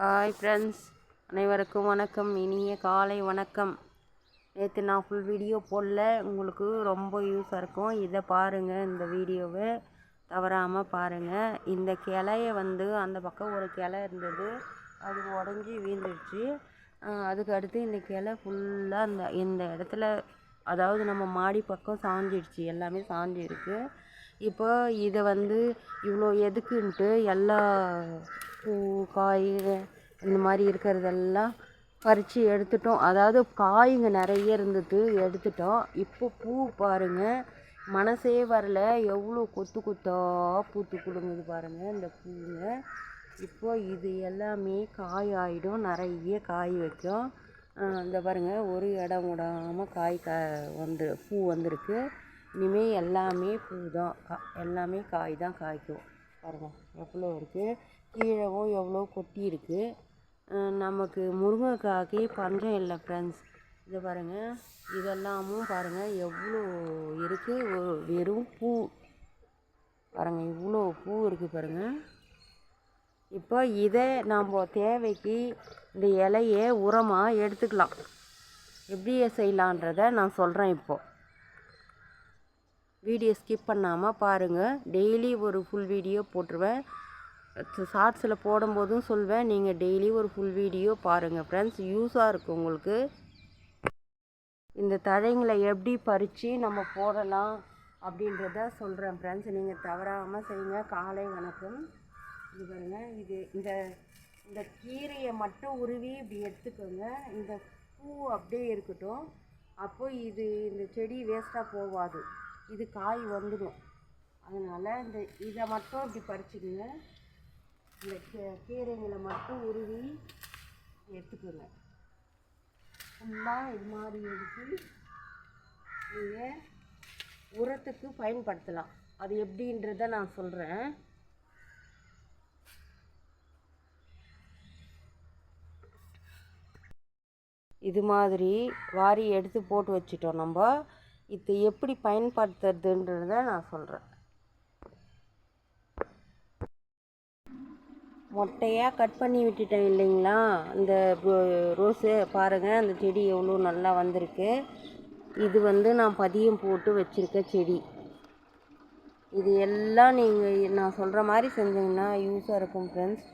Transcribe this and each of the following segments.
Hi friends அனைவருக்கும் வணக்கம். இனிய காலை வணக்கம். நேற்று நான் ஃபுல் வீடியோ போடல. உங்களுக்கு ரொம்ப யூஸாக இருக்கும். இதை பாருங்கள் இந்த வீடியோவை தவறாமல் பாருங்கள் இந்த கிளைய வந்து அந்த பக்கம் ஒரு கிளை இருந்தது. அது உடஞ்சி வீழ்ந்துடுச்சு. அதுக்கு அடுத்து இந்த கிளை ஃபுல்லாக அந்த இந்த இடத்துல அதாவது நம்ம மாடி பக்கம் சாஞ்சிடுச்சு. எல்லாமே சாஞ்சிருக்கு. இப்போ இதை வந்து இவ்வளோ எதுக்குன்ட்டு எல்லா பூ காய் இந்த மாதிரி இருக்கிறதெல்லாம் பறித்து எடுத்துட்டோம். அதாவது காய்ங்க நிறைய இருந்தது எடுத்துட்டோம். இப்போ பூ பாருங்கள் மனசே வரல. எவ்வளோ கொத்து கொத்தாக பூத்து குலுங்குது பாருங்கள் இந்த பூங்க. இப்போ இது எல்லாமே காய் ஆகிடும் நிறைய காய் வைக்கும். இந்த பாருங்கள் ஒரு இடம் விடாமல் காய் கா வந்து பூ வந்திருக்கு. இனிமேல் எல்லாமே பூ தான். கா எல்லாமே காய் தான் காய்க்கும். பாருங்கள் எவ்வளோ இருக்குது கீழவும் எவ்வளோ கொட்டி இருக்குது நமக்கு முருங்கைக்காய்க்கு பஞ்சம் இல்லை ஃப்ரெண்ட்ஸ் இதை பாருங்கள் இதெல்லாமும் பாருங்கள் எவ்வளோ இருக்குது வெறும் பூ. பாருங்கள் இவ்வளோ பூ இருக்குது பாருங்கள் இப்போ இதை நம்ம தேவைக்கு இந்த இலையை உரமாக எடுத்துக்கலாம். எப்படி செய்யலான்றத நான் சொல்கிறேன் இப்போது வீடியோ ஸ்கிப் பண்ணாமல் பாருங்கள் டெய்லி ஒரு ஃபுல் வீடியோ போட்டுருவேன். ஷார்ட்ஸில் போடும்போதும் சொல்வேன். நீங்கள் டெய்லி ஒரு ஃபுல் வீடியோ பாருங்கள் ஃப்ரெண்ட்ஸ் யூஸாக இருக்கும் உங்களுக்கு. இந்த தழைங்களை எப்படி பறித்து நம்ம போடலாம் அப்படின்றத சொல்கிறேன் ஃப்ரெண்ட்ஸ் நீங்கள் தவறாமல் செய்யுங்க. காலை வணக்கம். இது பாருங்கள் இது இந்த இந்த கீரையை மட்டும் உருவி இப்படி எடுத்துக்கோங்க. இந்த பூ அப்படியே இருக்கட்டும். அப்போ இது இந்த செடி வேஸ்ட்டாக போகாது. இது காய் வந்துடும். அதனால் இந்த இதை மட்டும் இப்படி பறிச்சுக்கோங்க. இந்த கீரைங்களை மட்டும் உருவி எடுத்துக்கோங்க. ஃபுல்லாக இது மாதிரி எடுத்து நீங்கள் உரத்துக்கு பயன்படுத்தலாம். அது எப்படின்றத நான் சொல்கிறேன் இது மாதிரி வாரி எடுத்து போட்டு வச்சிட்டோம் நம்ம. இது எப்படி பயன்படுத்துறதுன்றத நான் சொல்கிறேன் மொட்டையாக கட் பண்ணி விட்டுட்டேன் இல்லைங்களா? அந்த ரோஸு பாருங்கள் அந்த செடி எவ்வளோ நல்லா வந்திருக்கு. இது வந்து நான் பதியம் போட்டு வச்சுருக்க செடி. இது எல்லாம் நீங்கள் நான் சொல்கிற மாதிரி செஞ்சிங்கன்னா யூஸாக இருக்கும் ஃப்ரெண்ட்ஸ்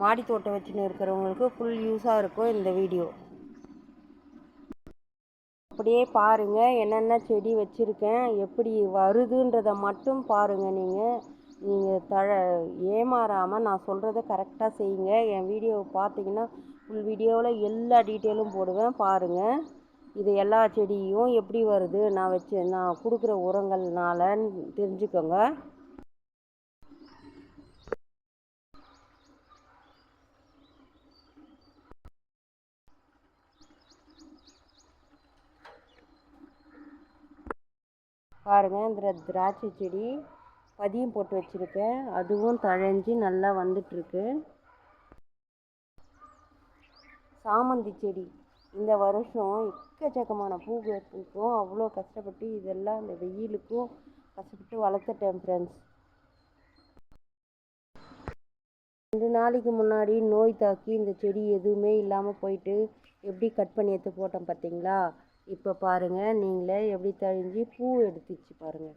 மாடி தோட்டம் வச்சுன்னு இருக்கிறவங்களுக்கு ஃபுல் யூஸாக இருக்கும் இந்த வீடியோ. அப்படியே பாருங்கள் என்னென்ன செடி வச்சுருக்கேன் எப்படி வருதுன்றதை மட்டும் பாருங்கள் நீங்கள் நீங்கள் தழ ஏமாறாமல் நான் சொல்கிறத கரெக்டாக செய்யுங்க. என் வீடியோவை பார்த்தீங்கன்னா ஃபுல் வீடியோவில் எல்லா டீட்டெயிலும் போடுவேன். பாருங்கள் இது எல்லா செடியும் எப்படி வருது? நான் வச்சு நான் கொடுக்குற உரங்கள்னால தெரிஞ்சுக்கோங்க. பாருங்கள் இந்த திராட்சை செடி. பதியம் போட்டு வச்சுருக்கேன். அதுவும் தழைஞ்சி நல்லா வந்துட்டுருக்கு. சாமந்தி செடி. இந்த வருஷம் எக்கச்சக்கமான பூ பூக்கும் அவ்வளோ கஷ்டப்பட்டு இதெல்லாம் இந்த வெயிலுக்கும் கஷ்டப்பட்டு வளர்த்துட்டேன் ஃப்ரெண்ட்ஸ் ரெண்டு நாளைக்கு முன்னாடி நோய் தாக்கி இந்த செடி எதுவுமே இல்லாமல் போயிட்டு எப்படி கட் பண்ணி எடுத்து போட்டேன் பார்த்தீங்களா இப்போ பாருங்கள் நீங்களே எப்படி தழிஞ்சு பூ எடுத்துச்சு பாருங்கள்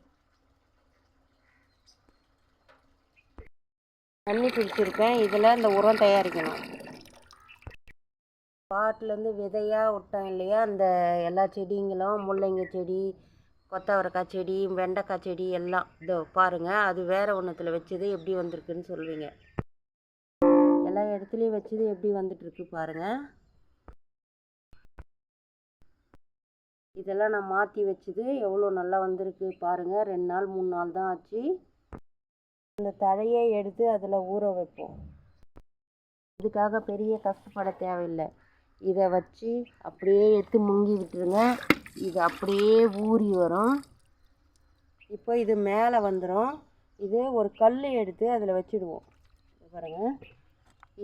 தண்ணி பிடிச்சிருக்கேன். இதில் இந்த உரம் தயாரிக்கணும். பாட்டிலேருந்து விதையாக விட்டோம் இல்லையா? அந்த எல்லா செடிங்களும் முள்ளங்கி செடி கொத்தவரக்காய் செடி வெண்டைக்காய் செடி எல்லாம். இதோ பாருங்கள் அது வேறு ஒன்றத்தில் வச்சது எப்படி வந்திருக்குன்னு சொல்லுவீங்க எல்லா இடத்துலையும் வச்சது எப்படி வந்துட்டுருக்கு பாருங்கள் இதெல்லாம் நான் மாற்றி வச்சது எவ்வளோ நல்லா வந்திருக்கு பாருங்கள் ரெண்டு நாள் மூணு நாள் தான் ஆச்சு. அந்த தழையை எடுத்து அதில் ஊற வைப்போம். இதுக்காக பெரிய கஷ்டப்பட தேவையில்லை. இதை வச்சு அப்படியே எடுத்து முங்கி விட்டுருங்க. இது அப்படியே ஊறி வரும். இப்போ இது மேலே வந்துடும் இது ஒரு கல் எடுத்து அதில் வச்சுடுவோம். பாருங்கள்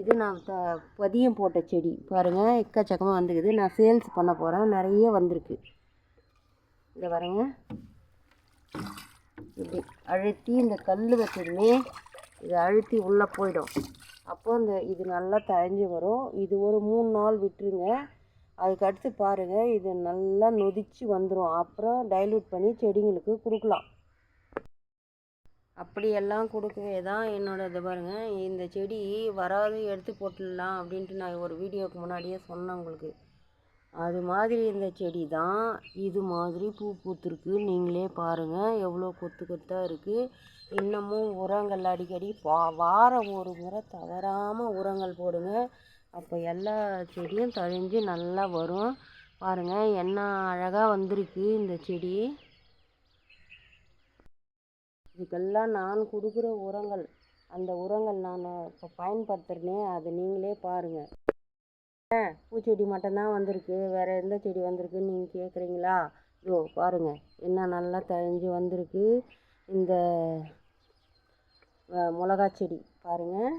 இது நான் த பதியம் போட்ட செடி. பாருங்கள் எக்கச்சக்கமாக வந்துக்குது. நான் சேல்ஸ் பண்ண போகிறேன் நிறைய வந்திருக்கு. இதை பாருங்கள் இப்படி அழுத்தி இந்த கல் வச்சதுமே இதை அழுத்தி உள்ளே போயிடும். அப்போ இந்த இது நல்லா தழைஞ்சி வரும். இது ஒரு மூணு நாள் விட்டுருங்க. அதுக்கடுத்து பாருங்கள் இது நல்லா நொதிச்சு வந்துடும் அப்புறம் டைல்யூட் பண்ணி செடிங்களுக்கு கொடுக்கலாம். அப்படியெல்லாம் கொடுக்கவே தான் என்னோட இது பாருங்கள் இந்த செடி வராது எடுத்து போட்டுடலாம் அப்படின்ட்டு நான் ஒரு வீடியோவுக்கு முன்னாடியே சொன்னேன் உங்களுக்கு. அது மாதிரி இந்த செடி தான் இது மாதிரி பூ பூத்துருக்கு. நீங்களே பாருங்கள் எவ்வளோ கொத்து கொத்தாக இருக்குது இன்னமும் உரங்கள் அடிக்கடி வா வாரம் ஒரு முறை தவறாமல் உரங்கள் போடுங்க. அப்போ எல்லா செடியும் தழிஞ்சு நல்லா வரும். பாருங்கள் என்ன அழகாக வந்திருக்கு இந்த செடி. இதுக்கெல்லாம் நான் கொடுக்குற உரங்கள் அந்த உரங்கள் நான் இப்போ பயன்படுத்துகிறேனே அதை நீங்களே பாருங்கள் பூச்செடி மட்டும்தான் வந்திருக்கு. வேறு எந்த செடி வந்திருக்குன்னு நீங்கள் கேட்குறீங்களா இதோ பாருங்கள் என்ன நல்லா தழைஞ்சி வந்திருக்கு. இந்த மிளகா செடி பாருங்கள்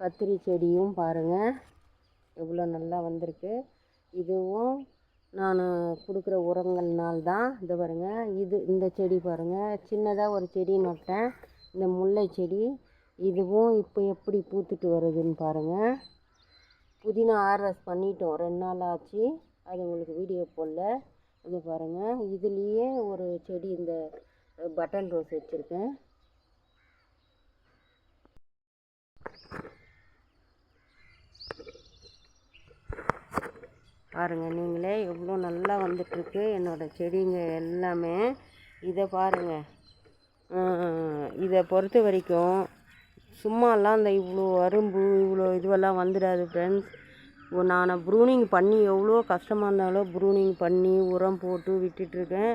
கத்திரி செடியும் பாருங்கள் எவ்வளோ நல்லா வந்திருக்கு. இதுவும் நான் கொடுக்குற உரங்கள்னால் தான் இது பாருங்கள் இது இந்த செடி பாருங்கள் சின்னதாக ஒரு செடி நட்டேன். இந்த முல்லை செடி இதுவும் இப்போ எப்படி பூத்துட்டு வருதுன்னு பாருங்கள் புதினா ஆர்எஸ் பண்ணிட்டோம். ரெண்டு நாள் ஆச்சு. அது உங்களுக்கு வீடியோ போடல. இது பாருங்கள் இதுலேயே ஒரு செடி இந்த பட்டன் ரோஸ் வச்சுருக்கேன். பாருங்கள் நீங்களே எவ்வளோ நல்லா வந்துட்டுருக்கு. என்னோடய செடிங்க எல்லாமே. இதை பாருங்கள் இதை பொறுத்த வரைக்கும் சும்மாலாம் அந்த இவ்வளோ அரும்பு இவ்வளோ இதுவெல்லாம் வந்துடாது ஃப்ரெண்ட்ஸ் நான் ப்ரூனிங் பண்ணி எவ்வளோ கஷ்டமாக இருந்தாலும் ப்ரூனிங் பண்ணி உரம் போட்டு விட்டுட்ருக்கேன்.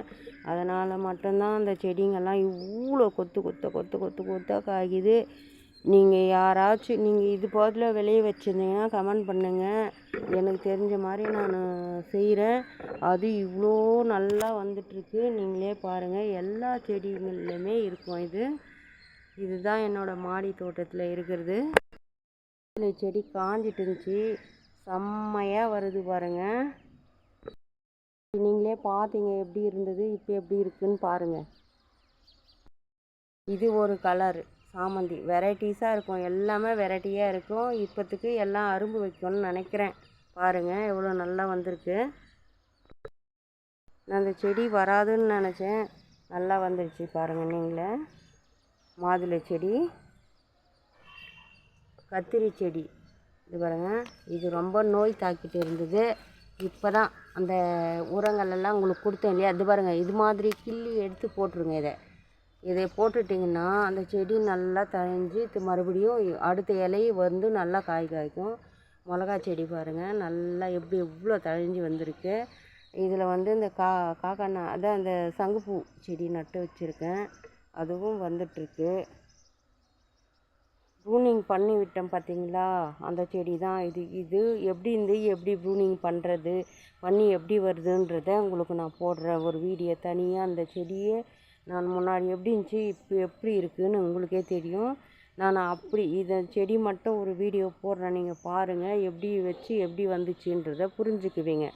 அதனால் மட்டும்தான் அந்த செடிங்கெல்லாம் இவ்வளோ கொத்து கொத்த கொத்து கொத்து கொத்தாக காய்க்குது. நீங்கள் யாராச்சும் நீங்கள் இது போதில் விளைய வச்சுருந்தீங்கன்னா கமெண்ட் பண்ணுங்கள் எனக்கு தெரிஞ்ச மாதிரி நான் செய்கிறேன் அது இவ்வளோ நல்லா வந்துட்டுருக்கு நீங்களே பாருங்கள் எல்லா செடிங்கள்லையுமே இருக்கும் இது. இதுதான் என்னோடய மாடி தோட்டத்தில் இருக்கிறது. செடி காஞ்சிட்டு இருந்துச்சு. செம்மையாக வருது பாருங்கள் நீங்களே பார்த்தீங்க எப்படி இருந்தது இப்போ எப்படி இருக்குன்னு பாருங்கள் இது ஒரு கலரு சாமந்தி. வெரைட்டிஸாக இருக்கும். எல்லாமே வெரைட்டியாக இருக்கும். இப்போத்துக்கு எல்லாம் அரும்பு வைக்கணும்னு நினைக்கிறேன். பாருங்கள் எவ்வளோ நல்லா வந்திருக்கு. நான் அந்த செடி வராதுன்னு நினச்சேன். நல்லா வந்துடுச்சு பாருங்கள் நீங்களே. மாதுளை செடி கத்திரி செடி. இது பாருங்கள் இது ரொம்ப நோய் தாக்கிட்டு இருந்தது. இப்போ தான் அந்த உரங்கள் எல்லாம் உங்களுக்கு கொடுத்தேன் இல்லையா? அது பாருங்கள் இது மாதிரி கிள்ளி எடுத்து போட்டுருங்க இதை. இதை போட்டுட்டிங்கன்னா அந்த செடி நல்லா தழைஞ்சி மறுபடியும் அடுத்த இலை வந்து நல்லா காய் காய்க்கும். மிளகா செடி பாருங்கள் நல்லா எப்படி எவ்வளோ தழைஞ்சி வந்திருக்கு. இதில் வந்து இந்த கா காக்கண்ணா அதான் அந்த சங்குப்பூ செடி நட்டு வச்சுருக்கேன். அதுவும் வந்துட்டுருக்கு. ப்ரூனிங் பண்ணி விட்டேன் பார்த்தீங்களா அந்த செடி தான் இது இது எப்படி இருந்து எப்படி ப்ரூனிங் பண்ணுறது பண்ணி எப்படி வருதுன்றத உங்களுக்கு நான் போடுறேன். ஒரு வீடியோ தனியாக அந்த செடியே நான் முன்னாடி எப்படி இருந்துச்சு இப்போ எப்படி இருக்குதுன்னு உங்களுக்கே தெரியும். நான் அப்படி இதை செடி மட்டும் ஒரு வீடியோ போடுறேன். நீங்கள் பாருங்கள் எப்படி வச்சு எப்படி வந்துச்சுன்றத புரிஞ்சுக்குவீங்க.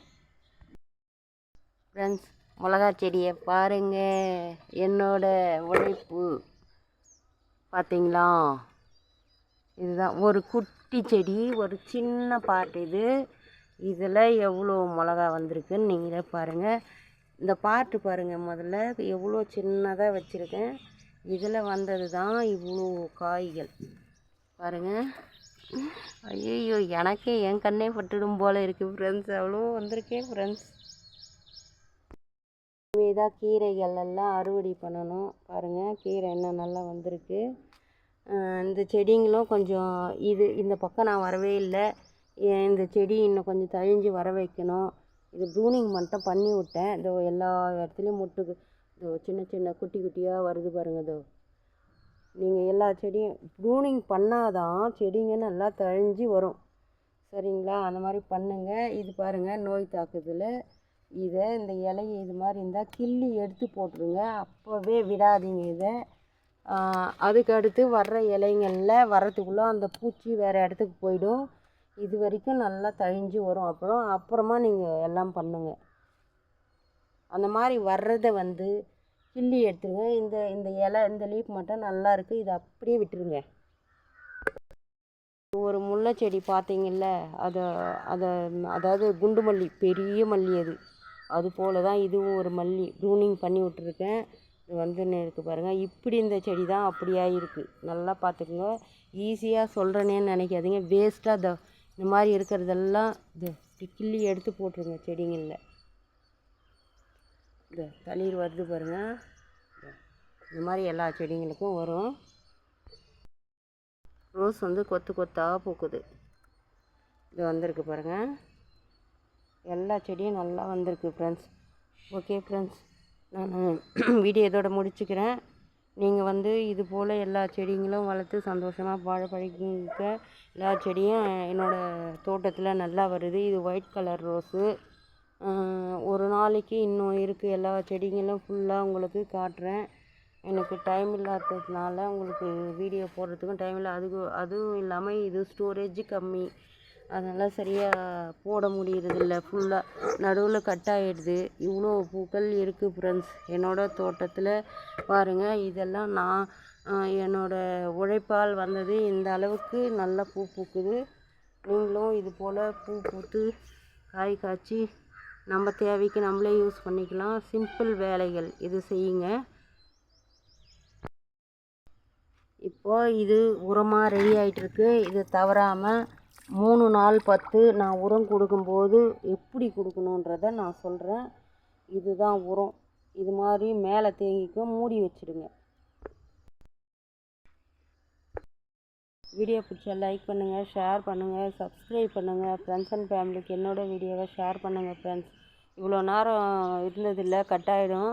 ஃப்ரெண்ட்ஸ் மிளகா செடியை பாருங்கள் என்னோட உழைப்பு. பார்த்தீங்களா இதுதான். ஒரு குட்டி செடி ஒரு சின்ன பாட்டு இது. இதில் எவ்வளோ மிளகா வந்திருக்குன்னு நீங்களே பாருங்கள் இந்த பாட்டு பாருங்கள் முதல்ல. எவ்வளோ சின்னதாக வச்சுருக்கேன். இதில் வந்தது தான் இவ்வளோ காய்கள். பாருங்கள் ஐயோ எனக்கே என் கண்ணே பட்டுடும் போல் இருக்குது ஃப்ரெண்ட்ஸ் அவ்வளோ வந்திருக்கேன் ஃப்ரெண்ட்ஸ் இதாக கீரைகள் எல்லாம் அறுவடை பண்ணணும். பாருங்கள் கீரை என்ன நல்லா வந்திருக்கு. இந்த செடிங்களும் கொஞ்சம் இது இந்த பக்கம் நான் வரவே இல்லை. இந்த செடி இன்னும் கொஞ்சம் தழிஞ்சு வர வைக்கணும். இது ப்ரூனிங் மட்டும் பண்ணி விட்டேன். இதோ எல்லா இடத்துலையும் முட்டுக்கு இதோ சின்ன சின்ன குட்டி குட்டியாக வருது பாருங்கள் இதோ. நீங்கள் எல்லா செடியும் ப்ரூனிங் பண்ணால் தான் செடிங்க நல்லா தழிஞ்சு வரும். சரிங்களா? அந்த மாதிரி பண்ணுங்கள் இது பாருங்கள் நோய் தாக்குதல். இதை இந்த இலையை இது மாதிரி இருந்தால் கிள்ளி எடுத்து போட்டுருங்க. அப்போவே விடாதீங்க இதை. அதுக்கு அடுத்து வர்ற இலைங்களில் வர்றதுக்குள்ளே அந்த பூச்சி வேறு இடத்துக்கு போயிடும். இது வரைக்கும் நல்லா தழிஞ்சு வரும். அப்புறம் அப்புறமா நீங்கள் எல்லாம் பண்ணுங்கள் அந்த மாதிரி வர்றதை வந்து கிள்ளி எடுத்துருங்க. இந்த இந்த இலை இந்த லீப் மட்டும் நல்லா இருக்குது இதை அப்படியே விட்டுருங்க. ஒரு முல்லைச்செடி பார்த்தீங்கல்ல? அதை அதை அதாவது குண்டு மல்லி பெரிய மல்லி அது. அது போல் தான் இதுவும் ஒரு மல்லி ப்ரூனிங் பண்ணி விட்ருக்கேன் இது வந்துன்னு இருக்குது பாருங்கள் இப்படி இந்த செடி தான் அப்படியா இருக்குது நல்லா பார்த்துக்குங்க. ஈஸியாக சொல்கிறேனே நினைக்காதீங்க. வேஸ்ட்டாக த இந்த மாதிரி இருக்கிறதெல்லாம் இது கிள்ளி எடுத்து போட்டுருங்க செடிங்களில். இந்த தளிர் வருது பாருங்கள் இந்த மாதிரி எல்லா செடிங்களுக்கும் வரும். ரோஸ் வந்து கொத்து கொத்தாக பூக்குது. இது வந்திருக்கு பாருங்கள் எல்லா செடியும் நல்லா வந்திருக்கு ஃப்ரெண்ட்ஸ் ஓகே ஃப்ரெண்ட்ஸ் நான் வீடியோ இதோட முடிச்சுக்கிறேன். நீங்கள் வந்து இது போல் எல்லா செடிங்களும் வளர்த்து சந்தோஷமாக வாழ பழகிக்க. எல்லா செடியும் என்னோடய தோட்டத்தில் நல்லா வருது. இது ஒயிட் கலர் ரோஸு ஒரு நாளைக்கு இன்னும் இருக்குது எல்லா செடிங்களும் ஃபுல்லாக உங்களுக்கு காட்டுறேன். எனக்கு டைம் இல்லாததுனால உங்களுக்கு வீடியோ போடுறதுக்கும் டைம் இல்லை. அதுக்கு அதுவும் இல்லாமல் இது ஸ்டோரேஜ் கம்மி. அதனால் சரியாக போட முடியறதில்ல. ஃபுல்லாக நடுவில் கட் ஆகிடுது இவ்வளோ பூக்கள் இருக்குது ஃப்ரெண்ட்ஸ் என்னோடய தோட்டத்தில் பாருங்கள் இதெல்லாம் நான் என்னோடய உழைப்பால் வந்தது. இந்த அளவுக்கு நல்ல பூ பூக்குது. நீங்களும் இது போல் பூ பூத்து காய் காய்ச்சி நம்ம தேவைக்கு நம்மளே யூஸ் பண்ணிக்கலாம். சிம்பிள் வேலைகள். இது செய்யுங்க. இப்போது இது உரமாக ரெடி ஆகிட்டுருக்கு இது தவறாமல் மூணு நாள் பத்து நான் உரம் கொடுக்கும்போது எப்படி கொடுக்கணுன்றத நான் சொல்கிறேன் இதுதான் உரம். இது மாதிரி மேலே தேங்கிக்கும் மூடி வச்சுடுங்க. வீடியோ பிடிச்சா லைக் பண்ணுங்கள் ஷேர் பண்ணுங்கள் சப்ஸ்கிரைப் பண்ணுங்கள் ஃப்ரெண்ட்ஸ் அண்ட் ஃபேமிலிக்கு என்னோடய வீடியோவை ஷேர் பண்ணுங்கள் ஃப்ரெண்ட்ஸ் இவ்வளோ நேரம் இருந்ததில்லை கட் ஆகிடும்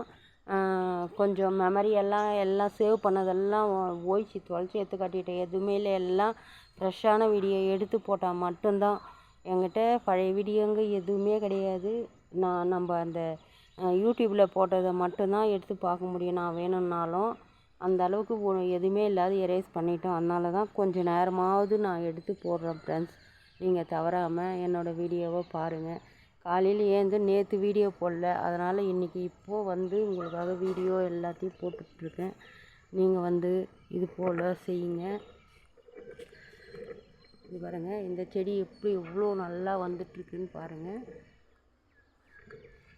கொஞ்சம் மெமரி எல்லாம் எல்லாம் சேவ் பண்ணதெல்லாம் ஓய்ச்சி தொலைச்சி எடுத்து காட்டிட்டேன். எதுவுமே இல்லை எல்லாம் ஃப்ரெஷ்ஷான வீடியோ எடுத்து போட்டால் மட்டும்தான் என்கிட்ட பழைய வீடியோங்க எதுவுமே கிடையாது. நான் நம்ம அந்த யூடியூப்பில் போட்டதை மட்டும்தான் எடுத்து பார்க்க முடியும். நான் வேணும்னாலும் அந்த அளவுக்கு எதுவுமே இல்லாத எரேஸ் பண்ணிட்டோம். அதனால தான் கொஞ்சம் நேரமாவது நான் எடுத்து போடுறேன் ஃப்ரெண்ட்ஸ் நீங்கள் தவறாமல் என்னோடய வீடியோவை பாருங்கள் காலையில் ஏந்து நேற்று வீடியோ போடல. அதனால் இன்றைக்கி இப்போது வந்து உங்களுக்காக வீடியோ எல்லாத்தையும் போட்டுட்ருக்கேன் நீங்கள் வந்து இது போல் செய்யுங்க. இது பாருங்கள் இந்த செடி எப்படி இவ்வளோ நல்லா வந்துட்டுருக்குன்னு பாருங்கள்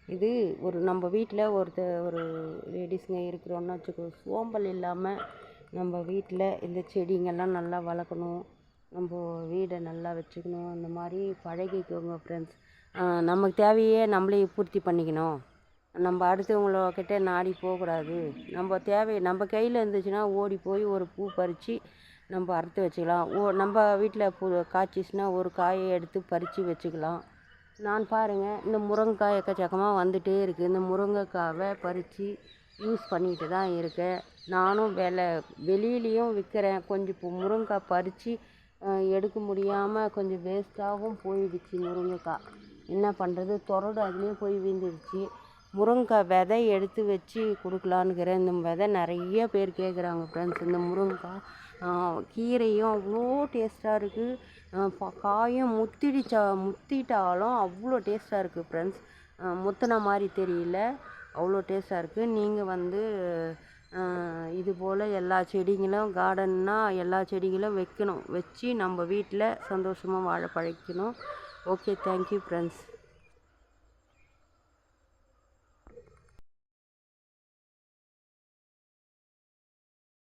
இது ஒரு நம்ம வீட்டில் ஒருத்த ஒரு லேடிஸுங்க இருக்கிறோன்னு வச்சுக்கோ சோம்பல் இல்லாமல் நம்ம வீட்டில் இந்த செடிங்கெல்லாம் நல்லா வளர்க்கணும் நம்ம வீடை நல்லா வச்சுக்கணும் அந்த மாதிரி பழகிக்கோங்க ஃப்ரெண்ட்ஸ் நமக்கு தேவையே நம்மளே பூர்த்தி பண்ணிக்கணும். நம்ம அடுத்தவங்கக்கிட்ட நாடி போகக்கூடாது. நம்ம தேவை நம்ம கையில் இருந்துச்சுன்னா ஓடி போய் ஒரு பூ பறித்து நம்ம அறுத்து வச்சுக்கலாம். ஓ நம்ம வீட்டில் பூ காய்ச்சிச்சுன்னா ஒரு காயை எடுத்து பறித்து வச்சுக்கலாம். நான் பாருங்கள் இந்த முருங்கைக்காய் எக்கச்சக்கமாக வந்துகிட்டே இருக்குது இந்த முருங்கைக்காவை பறித்து யூஸ் பண்ணிக்கிட்டு தான் இருக்கேன் நானும் வில வெளியிலையும் விற்கிறேன் கொஞ்சம் இப்போ முருங்கைக்காய் பறித்து எடுக்க முடியாமல் கொஞ்சம் வேஸ்ட்டாகவும் போயிடுச்சு முருங்கைக்காய். என்ன பண்ணுறது தொடர்டு அதுலேயே போய் வீழ்ந்துடுச்சு. முருங்கைக்காய் விதை எடுத்து வச்சு கொடுக்கலான்னுக்கிறேன். இந்த விதை நிறைய பேர் கேட்குறாங்க ஃப்ரெண்ட்ஸ் இந்த முருங்கைக்காய் கீரையும் அவ்வளோ டேஸ்ட்டாக இருக்குது காயும் முத்திடுச்சா முத்திட்டாலும் அவ்வளோ டேஸ்ட்டாக இருக்குது ஃப்ரெண்ட்ஸ் முத்தின மாதிரி தெரியல. அவ்வளோ டேஸ்ட்டாக இருக்குது நீங்கள் வந்து இது போல் எல்லா செடிங்களும் கார்டன்னா எல்லா செடிகளும் வைக்கணும். வச்சு நம்ம வீட்டில் சந்தோஷமாக வாழ பழக்கணும். Okay thank you friends